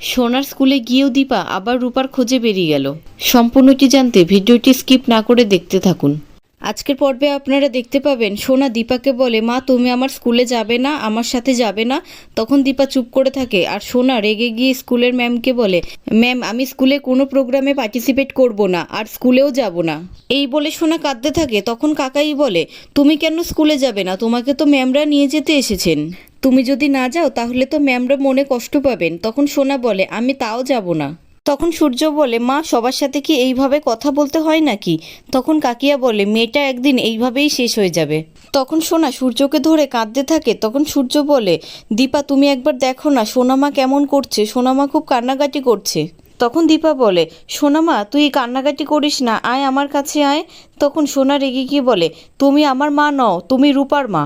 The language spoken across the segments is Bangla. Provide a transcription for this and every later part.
সোনার স্কুলে গিয়েও দীপা আবার রূপার খোঁজে বেরিয়ে গেল। সম্পূর্ণটি জানতে ভিডিওটি স্কিপ না করে দেখতে থাকুন। আজকের পর্বে আপনারা দেখতে পাবেন, সোনা দীপাকে বলে, মা, তুমি আমার স্কুলে যাবে না, আমার সাথে যাবে না। তখন দীপা চুপ করে থাকে আর সোনা রেগে গিয়ে স্কুলের ম্যামকে বলে, ম্যাম, আমি স্কুলে কোনো প্রোগ্রামে পার্টিসিপেট করব না আর স্কুলেও যাব না। এই বলে সোনা কাঁদতে থাকে। তখন কাকাই বলে, তুমি কেন স্কুলে যাবে না? তোমাকে তো ম্যামরা নিয়ে যেতে এসেছেন। তুমি যদি না যাও, তাহলে তো ম্যামরা মনে কষ্ট পাবেন। তখন সোনা বলে, আমি তাও যাব না। তখন সূর্য বলে, মা, সবার সাথে কি এইভাবে কথা বলতে হয় নাকি? তখন কাকিয়া বলে, মেয়েটা একদিন এইভাবেই শেষ হয়ে যাবে। তখন সোনা সূর্যকে ধরে কাঁদতে থাকে। তখন সূর্য বলে, দীপা, তুমি একবার দেখো না সোনামা কেমন করছে? সোনামা খুব কান্নাকাটি করছে। তখন দীপা বলে সোনামা তুই কান্নাকাটি করিস না, আয় আমার কাছে আয়। তখন সোনা রেগে গিয়ে বলে, তুমি আমার মা নও, তুমি রূপার মা।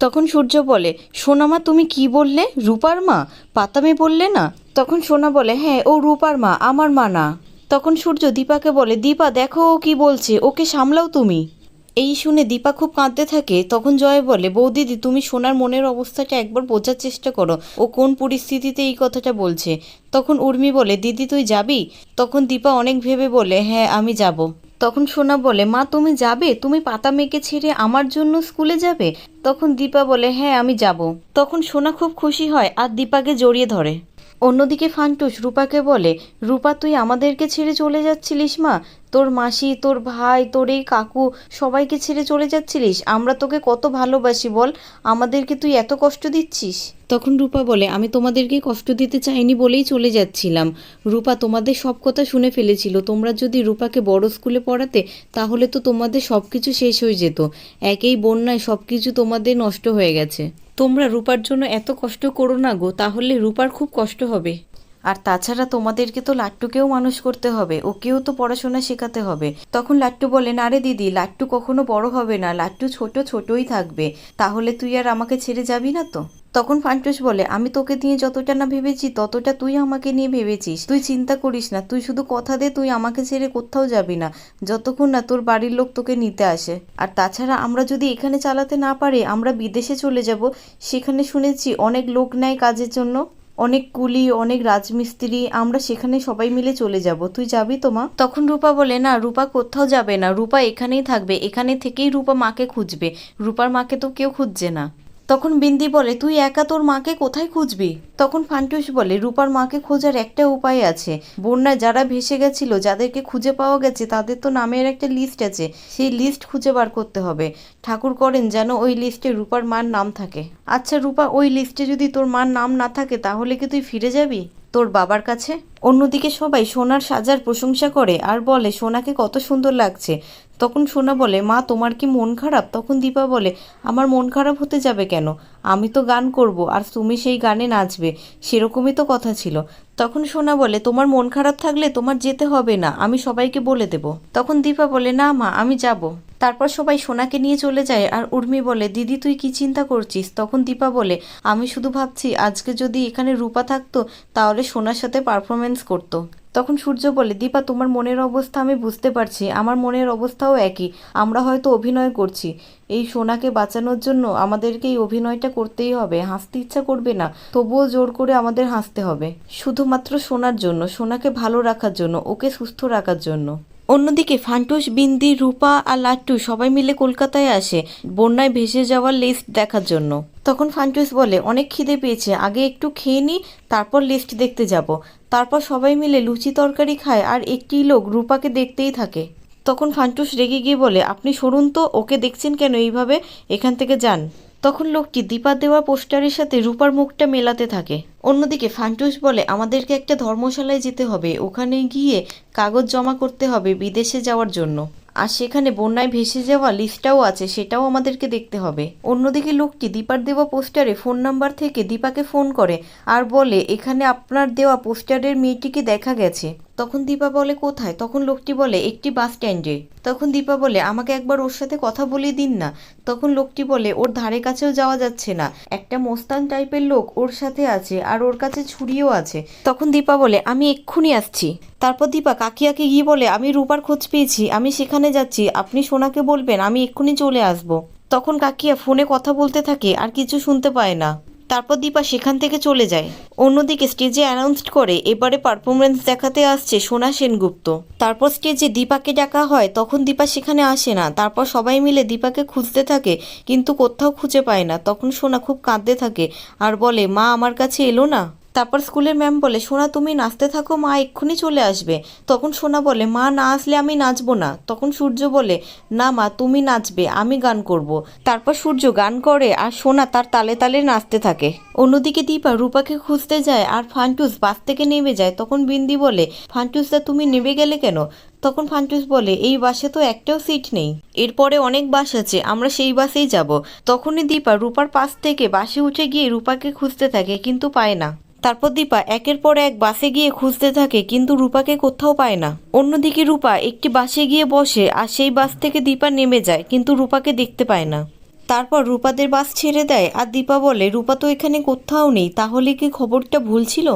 তখন সূর্য বলে সোনামা তুমি কি বললে? রূপার মা? পাতামে বললে না। তখন সোনা বলে হ্যাঁ ও রূপার মা, আমার মা না। তখন সূর্য দীপাকে বলে, দীপা, দেখো ও কি বলছে, ওকে সামলাও তুমি। এই শুনে দীপা খুব কাঁদতে থাকে। তখন জয় বলে বৌদিদি তুমি সোনার মনের অবস্থাটা একবার বোঝার চেষ্টা করো। ও কোন পরিস্থিতিতে এই কথাটা বলছে? তখন উর্মি বলে, দিদি, তুই যাবি? তখন দীপা অনেক ভেবে বলে হ্যাঁ আমি যাব। তখন সোনা বলে, মা, তুমি যাবে? তুমি পাতা মেয়েকে ছেড়ে আমার জন্য স্কুলে যাবে? তখন দীপা বলে হ্যাঁ আমি যাব। তখন সোনা খুব খুশি হয় আর দীপাকে জড়িয়ে ধরে। অন্যদিকে ফান্টুস রূপাকে বলে, রূপা, তুই আমাদেরকে ছেড়ে চলে যাচ্ছিলিস, মা? তোর মাসি, তোর ভাই, তোর এই কাকু সবাইকে ছেড়ে চলে যাচ্ছিলিস? আমরা তোকে কত ভালোবাসি, বল? আমাদেরকে তুই এত কষ্ট দিচ্ছিস? তখন রূপা বলে, আমি তোমাদেরকে কষ্ট দিতে চাইনি বলেই চলে যাচ্ছিলাম। রূপা, তোমাদের সব কথা শুনে ফেলেছিল। তোমরা যদি রূপাকে বড় স্কুলে পড়াতে, তাহলে তো তোমাদের সব কিছু শেষ হয়ে যেত। একেই বন্যায় সব কিছু তোমাদের নষ্ট হয়ে গেছে। তোমরা রূপার জন্য এত কষ্ট করো না গো, তাহলে রূপার খুব কষ্ট হবে। আর তাছাড়া তোমাদেরকে তো লাট্টুকেও মানুষ করতে হবে, ওকেও তো পড়াশোনা শেখাতে হবে। তখন লাট্টু বলে, না রে দিদি, লাট্টু কখনো বড় হবে না। লাট্টু ছোট, ছোটই থাকবে। তাহলে তুই আর আমাকে ছেড়ে যাবি না তো? তখন ফান্টুস বলে, আমি তোকে নিয়ে যতটা না ভেবেছি, ততটা তুই আমাকে নিয়ে ভেবেছিস। তুই চিন্তা করিস না, তুই শুধু কথা দে, তুই আমাকে ছেড়ে কোথাও যাবি না। যতক্ষণ না তোর বাড়ির লোক তোকে নিতে আসে। আর তাছাড়া আমরা যদি এখানে চালাতে না পারি, আমরা বিদেশে চলে যাব। সেখানে শুনেছি অনেক লোক নেয় কাজের জন্য। অনেক কুলি, অনেক রাজমিস্ত্রি, আমরা সেখানে সবাই মিলে চলে যাব। তুই যাবি তো, মা? তখন রূপা বলে, না, রূপা কোথাও যাবে না। রূপা এখানেই থাকবে। এখানে থেকেই রূপা মাকে খুঁজবে। রূপার মাকে তো কেউ খুঁজছে না। তখন বিন্দি বলে, তুই একা তোর মাকে কোথায় খুঁজবি? তখন ফান্টুস বলে, রূপার মাকে খোঁজার একটা উপায় আছে। বন্যায় যারা ভেসে গেছিল, যাদেরকে খুঁজে পাওয়া গেছে, তাদের তো নামের একটা লিস্ট আছে। সেই লিস্ট খুঁজে বার করতে হবে। ঠাকুর করেন যেন ওই লিস্টে রূপার মার নাম থাকে। আচ্ছা রূপা, ওই লিস্টে যদি তোর মার নাম না থাকে, তাহলে কি তুই ফিরে যাবি? তোর বাবার কাছে? অন্যদিকে সবাই সোনার সাজার প্রশংসা করে আর বলে, সোনাকে কত সুন্দর লাগছে। তখন সোনা বলে, মা, তোমার কি মন খারাপ? তখন দীপা বলে, আমার মন খারাপ হতে যাবে কেন? আমি তো গান করব আর তুমি সেই গানে নাচবে। সেরকমই তো কথা ছিল। তখন সোনা বলে, তোমার মন খারাপ থাকলে তোমার যেতে হবে না, আমি সবাইকে বলে দেব। তখন দীপা বলে, না মা, আমি যাব। তারপর সবাই সোনাকে নিয়ে চলে যায় আর উর্মি বলে, দিদি, তুই কি চিন্তা করছিস? তখন দীপা বলে, আমি শুধু ভাবছি আজকে যদি এখানে রূপা থাকতো, তাহলে সোনার সাথে পারফরমেন্স করতো। তখন সূর্য বলে, দীপা, তোমার মনের অবস্থা আমি বুঝতে পারছি। আমার মনের অবস্থাও একই। আমরা হয়তো অভিনয় করছি। এই সোনাকে বাঁচানোর জন্য আমাদেরকে এই অভিনয়টা করতেই হবে। হাসতে ইচ্ছা করবে না, তবুও জোর করে আমাদের হাসতে হবে। শুধুমাত্র সোনার জন্য, সোনাকে ভালো রাখার জন্য, ওকে সুস্থ রাখার জন্য। অন্যদিকে ফান্টুস, বিন্দি, রূপা আর লাট্টু সবাই মিলে কলকাতায় আসে বন্যায় ভেসে যাওয়ার লিস্ট দেখার জন্য। তখন ফান্টুস বলে, অনেক খিদে পেয়েছে, আগে একটু খেয়ে নিই তারপর লিস্ট দেখতে যাব। তারপর সবাই মিলে লুচি তরকারি খায় আর একটি লোক রূপাকে দেখতেই থাকে। তখন ফান্টুস রেগে গিয়ে বলে, আপনি সরুন তো, ওকে দেখছেন কেন এইভাবে? এখান থেকে যান। তখন লোকটি দীপা দেওয়া পোস্টারের সাথে রূপার মুখটা মেলাতে থাকে। অন্যদিকে ফান্টুস বলে, আমাদেরকে একটা ধর্মশালায় যেতে হবে। ওখানে গিয়ে কাগজ জমা করতে হবে বিদেশে যাওয়ার জন্য। আর সেখানে বন্যায় ভেসে যাওয়া লিস্টটাও আছে, সেটাও আমাদেরকে দেখতে হবে। অন্যদিকে লোকটি দীপার দেওয়া পোস্টারে ফোন নাম্বার থেকে দীপাকে ফোন করে আর বলে, এখানে আপনার দেওয়া পোস্টারের মেয়েটিকে দেখা গেছে। তখন দীপা বলে, কোথায়? তখন লোকটি বলে, একটি বাস স্ট্যান্ডে। তখন দীপা বলে, আমাকে একবার ওর সাথে কথা বলে দিন না। তখন লোকটি বলে, ওর ধারে কাছেও যাওয়া যাচ্ছে না। একটা মোস্তান টাইপের লোক ওর সাথে আছে আর ওর কাছে ছুরিও আছে। তখন দীপা বলে, আমি এক্ষুনি আসছি। তারপর দীপা কাকিয়াকে গিয়ে বলে, আমি রূপার খোঁজ পেয়েছি, আমি সেখানে যাচ্ছি। আপনি সোনাকে বলবেন, আমি এক্ষুনি চলে আসব। তখন কাকিয়া ফোনে কথা বলতে থাকে, আর কিছু শুনতে পায় না। তারপর দীপা সেখান থেকে চলে যায়। অন্যদিকে স্টেজে অ্যানাউন্সড করে, এবারে পারফরমেন্স দেখাতে আসছে সোনা সেনগুপ্ত। তারপর স্টেজে দীপাকে ডাকা হয়, তখন দীপা সেখানে আসে না। তারপর সবাই মিলে দীপাকে খুঁজতে থাকে, কিন্তু কোথাও খুঁজে পায় না। তখন সোনা খুব কাঁদতে থাকে আর বলে, মা, আমার কাছে এলো না? তারপর স্কুলের ম্যাম বলে, সোনা, তুমি নাচতে থাকো, মা এক্ষুনি চলে আসবে। তখন সোনা বলে, মা, না আসলে আমি নাচবো না। তখন সূর্য বলে, না মা, তুমি নাচবে, আমি গান করব। তারপর সূর্য গান করে আর সোনা তার তালে তালে নাচতে থাকে। অন্যদিকে দীপা রূপাকে খুঁজতে যায় আর ফান্টুস বাস থেকে নেমে যায়। তখন বিন্দি বলে ফান্টুসদা তুমি নেমে গেলে কেন? তখন ফান্টুস বলে, এই বাসে তো একটাও সিট নেই। এরপরে অনেক বাস আছে, আমরা সেই বাসেই যাব। তখনই দীপা রূপার পাশ থেকে বাসে উঠে গিয়ে রূপাকে খুঁজতে থাকে, কিন্তু পায় না। তারপর দীপা একের পর এক বাসে গিয়ে খুঁজতে থাকে, কিন্তু রূপাকে কোথাও পায় না। অন্যদিকে রূপা একটি বাসে গিয়ে বসে আর সেই বাস থেকে দীপা নেমে যায়, কিন্তু রূপাকে দেখতে পায় না। তারপর রূপাদের বাস ছেড়ে দেয় আর দীপা বলে, রূপা তো এখানে কোথাও নেই, তাহলে কি খবরটা ভুল ছিল?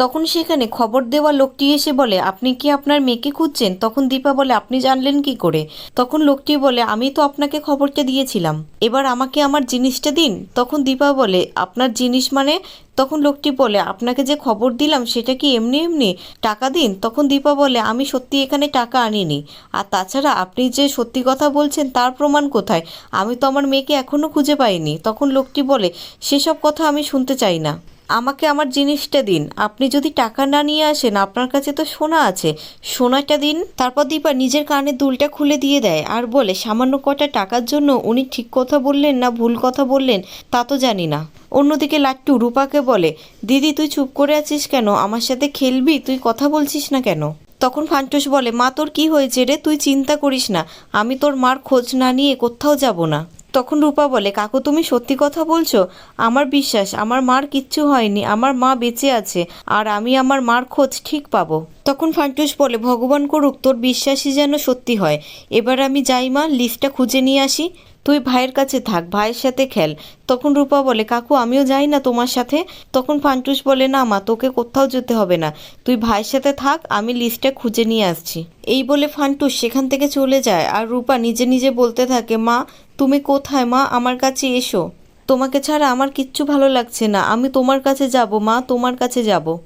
তখন সেখানে খবর দেওয়া লোকটি এসে বলে, আপনি কি আপনার মেয়েকে খুঁজছেন? তখন দীপা বলে, আপনি জানলেন কি করে? তখন লোকটি বলে, আমি তো আপনাকে খবরটা দিয়েছিলাম। এবার আমাকে আমার জিনিসটা দিন? তখন দীপা বলে, আপনার জিনিস মানে? তখন লোকটি বলে, আপনাকে যে খবর দিলাম সেটা কি এমনি এমনি টাকা দিন? তখন দীপা বলে, আমি সত্যি এখানে টাকা আনিনি। আর তাছাড়া আপনি যে সত্যি কথা বলছেন তার প্রমাণ কোথায়? আমি তো আমার মেয়েকে এখনও খুঁজে পাইনি। তখন লোকটি বলে, সেসব কথা আমি শুনতে চাই না। আমাকে আমার জিনিসটা দিন। আপনি যদি টাকা না নিয়ে আসেন, আপনার কাছে তো সোনা আছে। সোনাটা দিন, তারপর দীপা নিজের কানের দুলটা খুলে দিয়ে দেয় আর বলে, সামান্য কটা টাকার জন্য উনি ঠিক কথা বললেন না ভুল কথা বললেন, তা তো জানি না। অন্যদিকে লাট্টু রূপাকে বলে, দিদি, তুই চুপ করে আছিস কেন? আমার সাথে খেলবি? তুই কথা বলছিস না কেন? তখন ফান্টুস বলে, মা, তোর কি হয়েছে রে? তুই চিন্তা করিস না। আমি তোর মার খোঁজ না নিয়ে কোথাও যাব না। তখন রূপা বলে, কাকু, তুমি সত্যি কথা বলছো? আমার বিশ্বাস, আমার মার কিচ্ছু হয়নি, আমার মা বেঁচে আছে, আর আমি আমার মার খোঁজ ঠিক পাবো। তখন ফান্টুস বলে, ভগবান করুক, তোর বিশ্বাসই যেন সত্যি হয়। এবার আমি যাই মা লিস্টটা খুঁজে নিয়ে আসি। তুই ভাইয়ের কাছে থাক, ভাইয়ের সাথে খেল। তখন রূপা বলে, কাকু, আমিও যাই না তোমার সাথে? তখন ফান্টুস বলে, না মা, তোকে কোথাও যেতে হবে না। তুই ভাইয়ের সাথে থাক, আমি লিস্টটা খুঁজে নিয়ে আসছি। এই বলে ফান্টুস সেখান থেকে চলে যায় আর রূপা নিজে নিজে বলতে থাকে, মা, তুমি কোথায়? মা, আমার কাছে এসো। তোমাকে ছাড়া আমার কিচ্ছু ভালো লাগছে না। আমি তোমার কাছে যাব, মা, তোমার কাছে যাব।